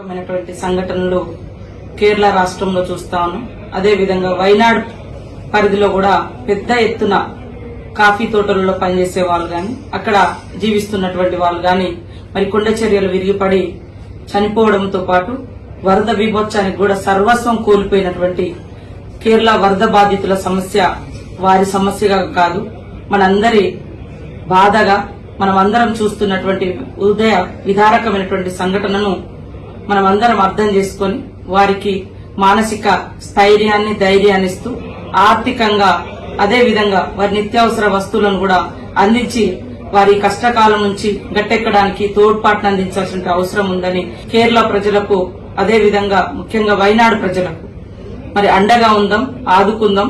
రకమైనటువంటి సంఘటనలు కేరళ రాష్ట్రంలో చూస్తాను. అదేవిధంగా వైనాడ్ పరిధిలో కూడా పెద్ద ఎత్తున కాఫీ తోటలలో పనిచేసే వాళ్ళు గాని అక్కడ జీవిస్తున్నటువంటి వాళ్ళు గాని మరి కొండ చర్యలు విరిగిపడి చనిపోవడంతో పాటు వరద విభోత్సానికి కూడా సర్వస్వం కోల్పోయినటువంటి కేరళ వరద బాధితుల సమస్య వారి సమస్యగా కాదు. మనందరి బాధగా మనం అందరం చూస్తున్నటువంటి ఉదయ విధారకమైనటువంటి సంఘటనను మనం అందరం అర్థం చేసుకొని వారికి మానసిక స్థైర్యాన్ని ధైర్యాన్ని ఇస్తూ ఆర్థికంగా అదే విధంగా వారి నిత్యావసర వస్తువులను కూడా అందించి వారి కష్టకాలం నుంచి గట్టెక్కడానికి తోడ్పాటును అందించాల్సిన అవసరం ఉందని కేరళ ప్రజలకు అదే విధంగా ముఖ్యంగా వైనాడు ప్రజలకు. మరి అండగా ఉందాం ఆదుకుందాం.